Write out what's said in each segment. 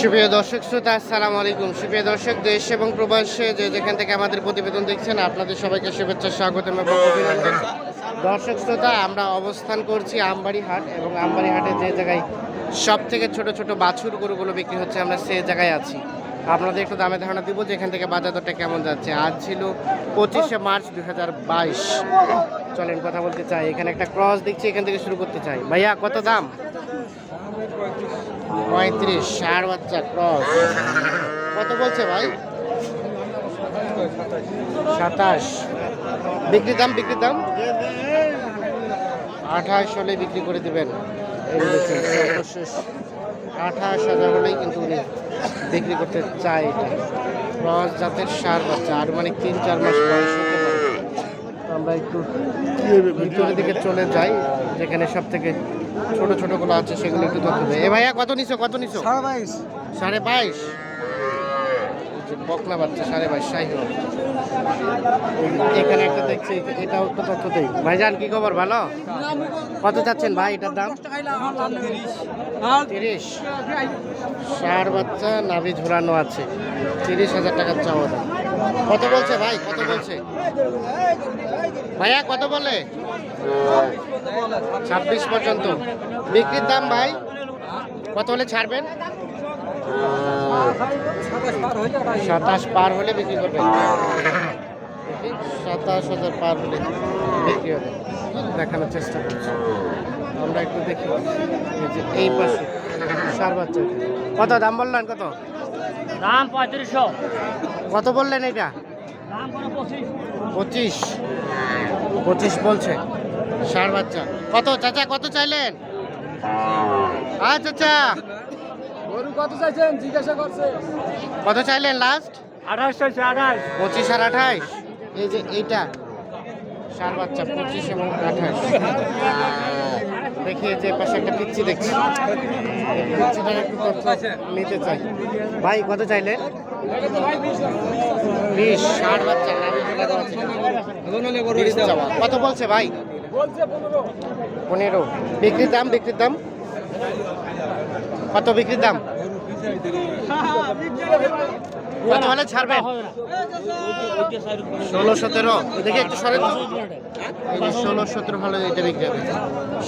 সুপ্রিয় দর্শক শ্রোতা, আসসালামু আলাইকুম। সুপ্রিয় দর্শক, দেশ এবং প্রবাসে যে যেখান থেকে আমাদের প্রতিবেদন দেখছেন, আপনাদের সবাইকে শুভেচ্ছা অভিনন্দন। দর্শক শ্রোতা, আমরা অবস্থান করছি আমবাড়ি হাট এবং আমবাড়ি হাটে যে জায়গায় সব থেকে ছোট ছোট বাছুর গরুগুলো বিক্রি হচ্ছে, আমরা সে জায়গায় আছি। আপনাদের একটু দামে ধারণা দিব যে এখান থেকে বাজার দরটা কেমন যাচ্ছে। আজ ছিল পঁচিশে মার্চ দু হাজার বাইশ। চলেন কথা বলতে চাই। এখানে একটা ক্রস দেখছি, এখান থেকে শুরু করতে চাই। ভাইয়া, কত দাম? পঁয়ত্রিশ ষাট বাচ্চা ক্রস কত বলছে ভাই? সাতাশ। বিক্রির দাম বিক্রির দাম? আঠাশ হলে বিক্রি করে দিবেন। আঠাশ হাজার হলেই কিন্তু উনি বিক্রি করতে চায় এটা। ক্রস জাতের সার বাচ্চা, আর মানে তিন, চার মাস বয়স আমরা একটু ভিতরের দিকে চলে যাই যেখানে সব থেকে ছোট ছোটগুলো আছে সেগুলো একটু তথ্য দেয় এ ভাইয়া কত নিছো কত নিছো? সাড়ে বাইশ। সাড়ে বাইশ? বকলা বাচ্চা সাড়ে বাইশ সাই এখানে একটা দেখছি এটাও তো তথ্য দেই ভাইজান, কি খবর? ভালো? কত চাচ্ছেন ভাই এটার দাম? তিরিশ। ষাট বাচ্চা নাভি ঝুলানো আছে। তিরিশ হাজার টাকার চাওয়া কত বলছে ভাই? কত বলছে? ভাইয়া, কত বলে? ছাব্বিশ পর্যন্ত। বিক্রির দাম ভাই? কত হলে ছাড়বেন? সাতাশ পার হলে বিক্রি করবেন দেখি, সাতাশ হাজার পার হলে বিক্রি হবে। দেখানোর চেষ্টা করছি। আমরা একটু দেখি। এই যে এই পাশে সার বাচ্চা। কত দাম বললেন? কত? দাম পঁয়ত্রিশশো। কত বললেন এটা? পঁচিশ। পঁচিশ। বলছে ষাট বাচ্চা। কত চাচা কত চাইলেন? হ্যাঁ চাচা। কত চাইছেন? জিজ্ঞাসা করছে। কত চাইলেন লাস্ট আঠাশ চাইছে আঠাশ। পঁচিশ আর আঠাশ? এই যে এইটা। ষাট বাচ্চা পঁচিশ এবং আঠাশ। দেখি যে পাশে একটা পিচ্ছি দেখছি। পিচ্ছিটার একটু তথ্য নিতে চাই। ভাই কত চাইলেন? বিশ। ষাট বাচ্চা। কত বলছে ভাই? পনেরো। বিক্রির দাম বিক্রির দাম? কত বিক্রির দাম? কত হলে ষোলো, সতেরো। দেখি একটু সরে ষোলো, সতেরো হলে এটা বিক্রি হবে।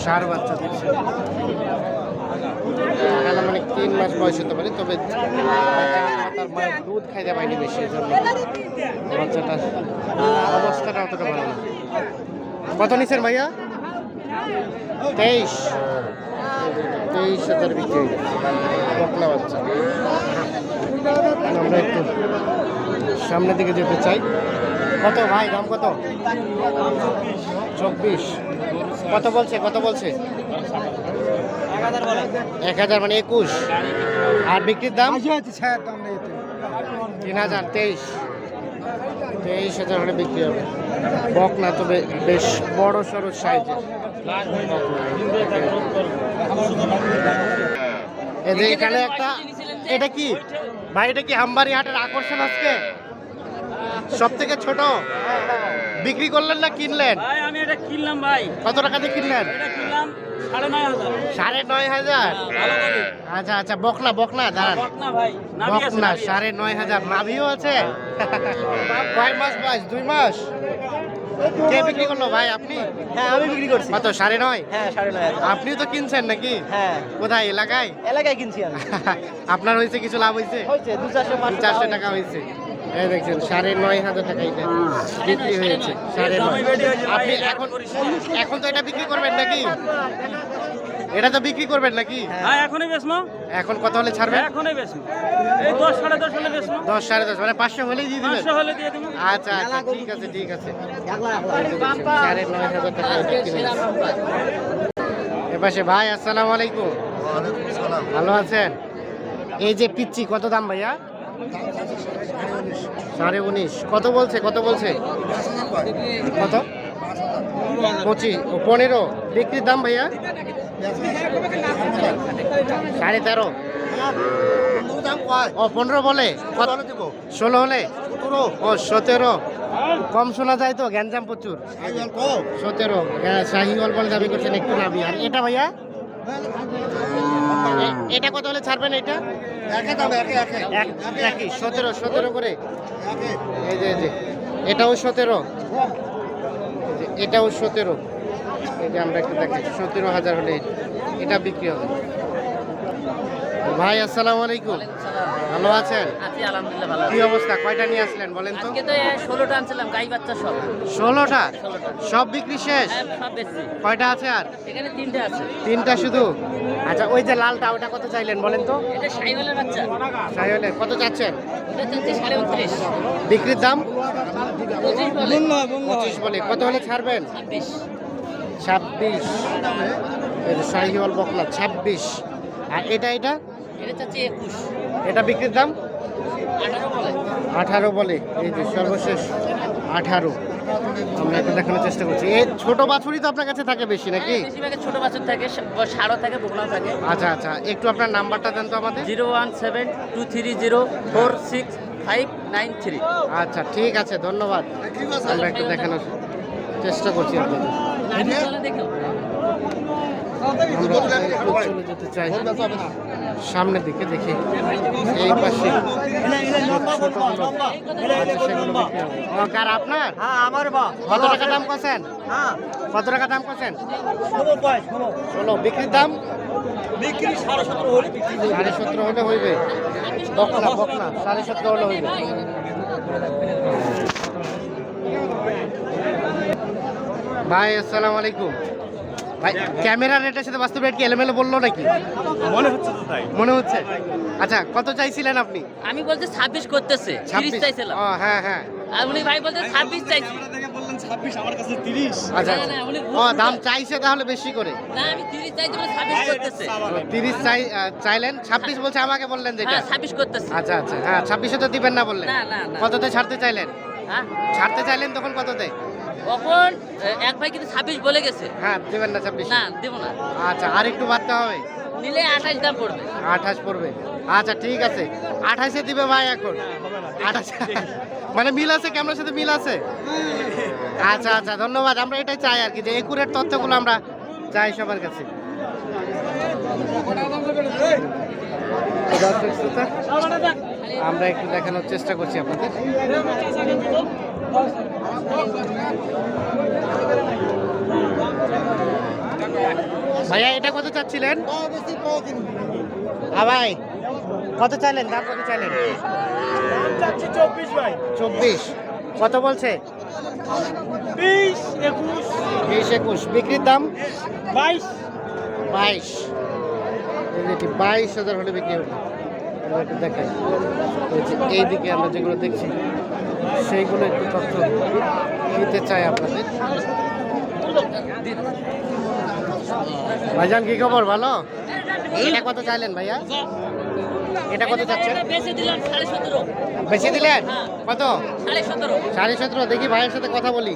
সার বাচ্চা মানে তিন মাস বয়স হতে পারে, তবে তার দুধ খাইতে পারেনি বেশি জন্য বাচ্চাটার অবস্থাটা অতটা ভালো না। কত নিচ্ছেন ভাইয়া? তেইশ। তেইশ হাজার বিক্রি বকলা বাচ্চা। আমরা একটু সামনের দিকে যেতে চাই। কত ভাই, দাম কত? চব্বিশ। কত বলছে কত বলছে? এক হাজার মানে একুশ। আর বিক্রির দাম? তিন হাজার, তেইশ। তেইশ হাজার হলে বিক্রি হবে। বক না তবে বেশ বড় সড়ো সাইজের। এদের এখানে একটা এটা কি? ভাই এটা কি হামবাড়ি হাটের আকর্ষণ আজকে? সব থেকে ছোট? বিক্রি করলেন না কিনলেন? ভাই আমি এটা কিনলাম ভাই। কত টাকা দিয়ে কিনলেন? এটা কিনলাম সাড়ে নয় হাজার। করে আচ্ছা আচ্ছা বকনা বকনা দাঁড়ান। বকনা। সাড়ে নয় হাজার। নাভিও আছে? কয় মাস বয়স? দুই মাস? কে বিক্রি করল ভাই আপনি? হ্যাঁ আমি বিক্রি করছি। কত সাড়ে নয়? হ্যাঁ সাড়ে নয় আপনি আপনিও তো কিনছেন নাকি? হ্যাঁ। কোথায় এলাকায়? এলাকায় কিনছি আমি। আপনার হয়েছে কিছু লাভ হয়েছে? হয়েছে দু চারশো দু চারশো টাকা হয়েছে। এই দেখছেন সাড়ে নয় হাজার টাকা এটা বিক্রি হয়েছে সাড়ে নয়। আপনি এখন এখন তো এটা বিক্রি করবেন নাকি? এটা তো বিক্রি করবেন নাকি? হ্যাঁ এখনই বেসমো এখন কত হলে ছাড়বেন? এখনই এই দশ সাড়ে দশ হলে সাড়ে মানে পাঁচশো হলেই দিয়ে দিবেন? হলে দিয়ে দেবো। আচ্ছা আচ্ছা ঠিক আছে ঠিক আছে। সাড়ে নয় হাজার টাকা বিক্রি হয়েছে। এপাশে ভাই আসসালামু আলাইকুম। ভালো আছেন? এই যে পিচ্ছি কত দাম ভাইয়া? সাড়ে উনিশ। কত বলছে? কত বলছে? কত? পঁচিশ। ও, পনেরো। বিক্রির দাম ভাইয়া? সাড়ে তেরো। ও, পনেরো বলে? ষোলো হলে? ও, সতেরো। কম শোনা যায় তো? গ্যাঞ্জাম প্রচুর। সতেরো। শাহিওয়াল বলে দাবি করছেন একটু নাবি আর এটা ভাইয়া? এটা কত হলে ছাড়বেন এটা? এক একই সতেরো সতেরো করে? এই যে এই যে। এটাও সতেরো? এটাও সতেরো। এই যে আমরা একটু দেখি সতেরো হাজার হলে এটা বিক্রি হবে। ভাই আসসালামু আলাইকুম। ভালো আছেন? আছি আলহামদুলিল্লাহ ভালো কি অবস্থা? কয়টা নিয়ে আসলেন বলেন তো? আজকে তো ষোলোটা আনছিলাম গাই বাচ্চা সব। ষোলোটা? ষোলোটা। সব বিক্রি শেষ? হ্যাঁ, সব বেশি কয়টা আছে আর? এখানে তিনটে আছে। তিনটা শুধু? আচ্ছা ওই যে লালটা ওটা কত চাইলেন বলেন তো? এটা সাইওয়ালের বাচ্চা। সাইওয়ালের কত চাচ্ছেন? এটা চাচ্ছে সাড়ে উনত্রিশ। বিক্রির দাম? পঁচিশ বলে। পঁচিশ বলে। কত হলে ছাড়বেন? ছাব্বিশ। ছাব্বিশ। এই যে বকলা ছাব্বিশ। আর এটা এটা? এটা বিক্রির দাম? আঠারো বলে। এই যে সর্বশেষ আঠারো। আমরা এটা দেখানোর চেষ্টা করছি। এই ছোট বাছুরই তো আপনার কাছে থাকে বেশি নাকি? হ্যাঁ, ছোট বাছুর থাকে সারও থাকে বোকনাও থাকে। আচ্ছা আচ্ছা। একটু আপনার নাম্বারটা দেন তো আমাদের। Zero one seven two three zero four six five nine three. আচ্ছা ঠিক আছে ধন্যবাদ। আমরা একটু দেখানোর চেষ্টা করছি আপনাদের। আমরা চলে যেতে চাই। সামনের দিকে দেখি এই পাশে কার আপনার? আমার কত টাকা দাম করছেন কত টাকা দাম করছেন ষোলো। বিক্রির দাম? বিক্রি সাড়ে সতেরো হলে সাড়ে সতেরো হলে হইবে। বকনা বকনা, সাড়ে সতেরো হলে হইবে। ভাই, আসসালামু আলাইকুম। ভাই ক্যামেরা রেটের সাথে বাস্তব রেট কি এলোমেলো বলল নাকি? মনে হচ্ছে তো তাই। মনে হচ্ছে? আচ্ছা কত চাইছিলেন আপনি? আমি বলছি ছাব্বিশ করতেছে তিরিশ ছাব্বিশ? চাইছিলাম। ও হ্যাঁ হ্যাঁ। আর উনি ভাই বলতে ছাব্বিশ চাইছি। আচ্ছা। না, না, উনি ও দাম চাইছে তাহলে বেশি করে। না আমি তিরিশ চাইছি বলে ছাব্বিশ করতেছে। তিরিশ চাই চাইলেন ছাব্বিশ বলছে আমাকে বললেন যেটা। হ্যাঁ ছাব্বিশ করতেছে। আচ্ছা আচ্ছা হ্যাঁ ছাব্বিশে তো দিবেন না বললেন। না, না, না। কততে ছাড়তে চাইলেন? হ্যাঁ। ছাড়তে চাইলেন তখন কততে? তখন এক ভাই কিন্তু ছাব্বিশ বলে গেছে। হ্যাঁ দিবেন না ছাব্বিশ। না দেবো না। আচ্ছা আর একটু বাড়তে হবে? নিলে আঠাশ দাম পড়বে। আঠাশ পড়বে। আচ্ছা ঠিক আছে। আঠাশে দিবে ভাই এখন। আঠাশ মানে মিল আছে? ক্যামেরার সাথে মিল আছে? আচ্ছা আচ্ছা ধন্যবাদ। আমরা এটাই চাই আর কি যে একুরেট তথ্যগুলো আমরা চাই সবার কাছে। আমরা একটু দেখানোর চেষ্টা করছি আপনাদের। ভাইয়া এটা কত চাচ্ছিলেন? ভাই কত চাইলেন? দাম কত চাইলেন? চব্বিশ ভাই। চব্বিশ। কত বলছে? বিশ একুশ। বিশ একুশ। বিক্রির দাম? বাইশ। বাইশ। বাইশ হাজার হলে বিক্রি হবে। দেখাই। এই এইদিকে আমরা যেগুলো দেখছি। সেইগুলো একটু তথ্য দিতে চাই আপনাদের। ভাইজান কি খবর? ভালো? এটা কত চাইলেন ভাইয়া? এটা কত চাচ্ছেন? বেশি দিলেন কত? সাড়ে সতেরো। দেখি ভাইয়ের সাথে কথা বলি।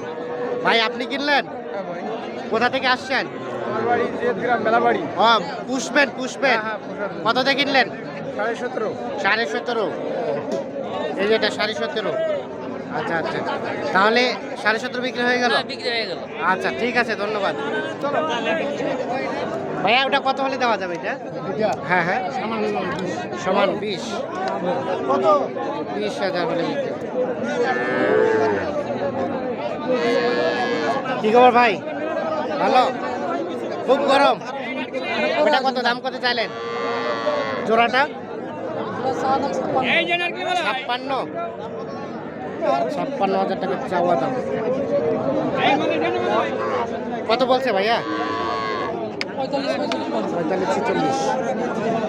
ভাই আপনি কিনলেন? কোথা থেকে আসছেন? পুষবেন পুষবেন। কততে কিনলেন? সাড়ে সতেরো। সাড়ে সতেরো। এই যে এটা সাড়ে সতেরো। আচ্ছা আচ্ছা তাহলে সাড়ে সতেরো বিক্রি হয়ে গেল? হ্যাঁ, বিক্রি হয়ে গেল। আচ্ছা ঠিক আছে ধন্যবাদ। ভাইয়া ওটা কত হলে দেওয়া যাবে এটা? হ্যাঁ হ্যাঁ। সমান বিশ। কত? বিশ হাজার হলে কি খবর ভাই? ভালো? খুব গরম। ওটা কত দাম কত চাইলেন? জোড়াটা? ছাপ্পান্ন। ছাপ্পান্ন হাজার টাকা চাওয়া দাম। কত বলছে ভাইয়া? পঁয়তাল্লিশ, ছেচল্লিশ।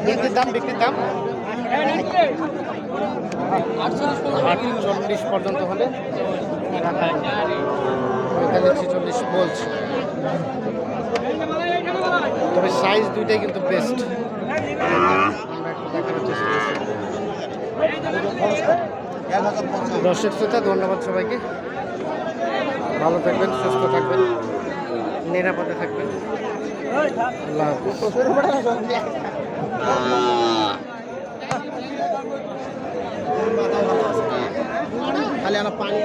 বিক্রির দাম বিক্রির দাম? আটচল্লিশ পর্যন্ত হলে। পঁয়তাল্লিশ, ছেচল্লিশ বলছে। তবে সাইজ দুইটাই কিন্তু বেস্ট দেখানোর চেষ্টা দর্শক শ্রোতা ধন্যবাদ সবাইকে। ভালো থাকবেন সুস্থ থাকবেন নিরাপদে থাকবেন। খালি আনা পানি।